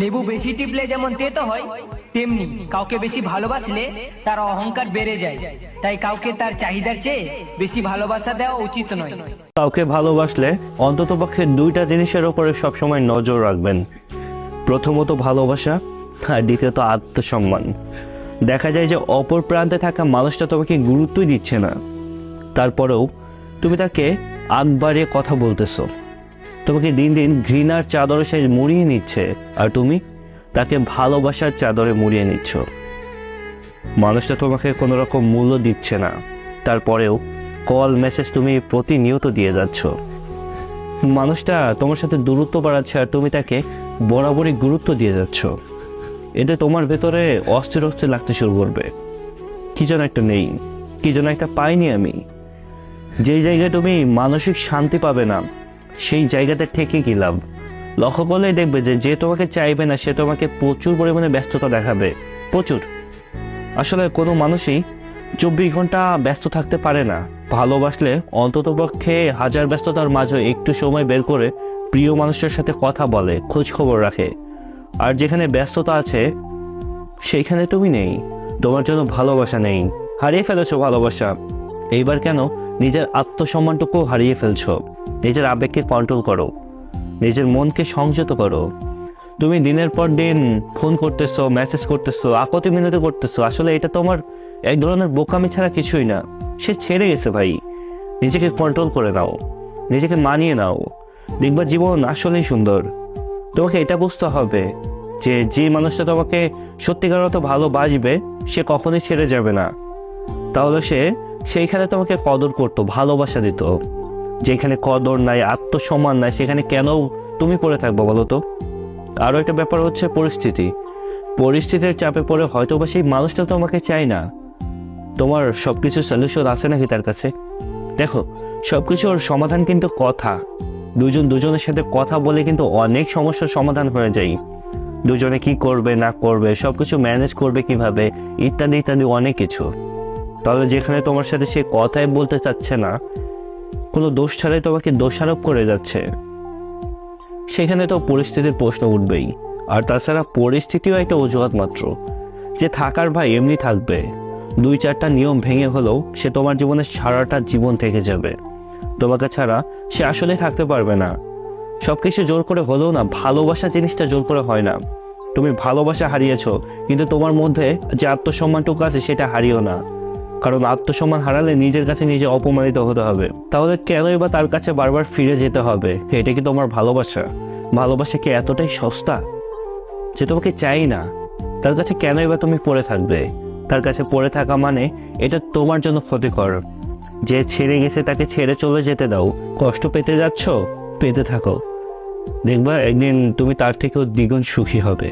লেবু বেশি টিপলে যেমন তেতো হয়, তেমনি কাউকে বেশি ভালোবাসলে তার অহংকার বেড়ে যায়। তাই কাউকে তার চাহিদার চেয়ে বেশি ভালোবাসা দেওয়া উচিত নয়। কাউকে ভালোবাসলে অন্ততপক্ষে দুইটা জিনিসের ওপরে সবসময় নজর রাখবেন। প্রথমত ভালোবাসা, আর দ্বিতীয়ত আত্মসম্মান। দেখা যায় যে অপর প্রান্তে থাকা মানুষটা তোমাকে গুরুত্বই দিচ্ছে না। তারপরেও তুমি তাকে আগ বাড়িয়ে কথা বলতেছো। তোমাকে দিন দিন ঘৃণার চাদরে সে মুড়িয়ে নিচ্ছে। আর তুমি? তাকে ভালোবাসার চাদরে মুড়িয়ে নিচ্ছ। মানুষটা তোমাকে কোনো রকম মূল্য দিচ্ছে না। তারপরেও কল, মেসেজ তুমি প্রতিনিয়ত দিয়ে যাচ্ছ। মানুষটা তোমার সাথে দূরত্ব বাড়াচ্ছে আর তুমি তাকে বরাবরই গুরুত্ব দিয়ে যাচ্ছ। এতে তোমার ভেতরে অস্থির অস্থির লাগতে শুরু করবে। কি যেন একটা নেই, কি যেন একটা পাইনি আমি। যেই জায়গায় তুমি মানসিক শান্তি পাবে না সেই জায়গাতে থেকে লাভ লক্ষ্য করলেই দেখবে যে যে তোমাকে চাইবে না, সে তোমাকে প্রচুর পরিমাণে ব্যস্ততা দেখাবে। প্রচুর। আসলে কোনো মানুষই চব্বিশ ঘণ্টা ব্যস্ত থাকতে পারে না। ভালোবাসলে অন্ততপক্ষে হাজার ব্যস্ততার মাঝে একটু সময় বের করে প্রিয় মানুষের সাথে কথা বলে খোঁজ খবর রাখে। আর যেখানে ব্যস্ততা আছে, সেইখানে তুমি নেই। তোমার জন্য ভালোবাসা নেই। হারিয়ে ফেলেছো ভালোবাসা। এইবার কেন নিজের আত্মসম্মানটুকু হারিয়ে ফেলছো। নিজের আবেগকে কন্ট্রোল করো। নিজের মনকে সংযত করো। তুমি দিনের পর দিন ফোন করতেছো মেসেজ করতেছো আকতি মিনতি করতেছো। আসলে এটা তোমার এক ধরনের বোকামি ছাড়া কিছুই না। সে ছেড়ে গেছে ভাই। নিজেকে কন্ট্রোল করে নাও। নিজেকে মানিয়ে নাও। দেখবা জীবন আসলেই সুন্দর। তোমাকে এটা বুঝতে হবে যে যে মানুষটা তোমাকে সত্যিকার মতো ভালোবাসবে, সে কখনোই ছেড়ে যাবে না। তাহলে সে সেইখানে তোমাকে কদর করতো, ভালোবাসা দিত। যেখানে কদর নাই, আত্মসম্মান নাই, সেখানে কেন তুমি পড়ে থাকব বলো তো? আরও একটা ব্যাপার হচ্ছে পরিস্থিতি। পরিস্থিতির চাপে পড়ে হয়তো বা সেই মানুষটা তোমাকে চাই না। তোমার সব কিছু সলিউশন আছে নাকি তার কাছে? দেখো সব কিছুর সমাধান কিন্তু কথা। দুজন দুজনের সাথে কথা বলে কিন্তু অনেক সমস্যার সমাধান হয়ে যায়। দুজনে কি করবে, না করবে সব কিছু ম্যানেজ করবে কীভাবে, ইত্যাদি ইত্যাদি অনেক কিছু। তাহলে যেখানে তোমার সাথে সে কথাই বলতে চাচ্ছে না, কোনো দোষ ছাড়াই তোমাকে দোষারোপ করে যাচ্ছে। সেখানে তো পরিস্থিতির প্রশ্ন উঠবেই। আর তাছাড়া পরিস্থিতিও একটা অজুহাত মাত্র। যে থাকার ভাই এমনি থাকবে। দুই চারটা নিয়ম ভেঙে হলেও সে তোমার জীবনে সারাটা জীবন থেকে যাবে। তোমাকে ছাড়া সে আসলে থাকতে পারবে না। সব কিছু জোর করে হলেও না, ভালোবাসা জিনিসটা জোর করে হয় না। তুমি ভালোবাসা হারিয়েছো, কিন্তু তোমার মধ্যে যে আত্মসম্মানটুকু আছে সেটা হারিও না। কারণ আত্মসম্মান হারালে নিজের কাছে নিজে অপমানিত হতে হবে। তাহলে কেনই বা তার কাছে বারবার ফিরে যেতে হবে? এটা কি তোমার ভালোবাসা? ভালোবাসা কি এতটাই সস্তা? যে তোমাকে চাই না। তার কাছে কেনই বা তুমি পড়ে থাকবে? তার কাছে পড়ে থাকা মানে এটা তোমার জন্য ক্ষতিকর। যে ছেড়ে গেছে তাকে ছেড়ে চলে যেতে দাও। কষ্ট পেতে যাচ্ছ, পেতে থাকো। দেখবা একদিন তুমি তার থেকেও দ্বিগুণ সুখী হবে।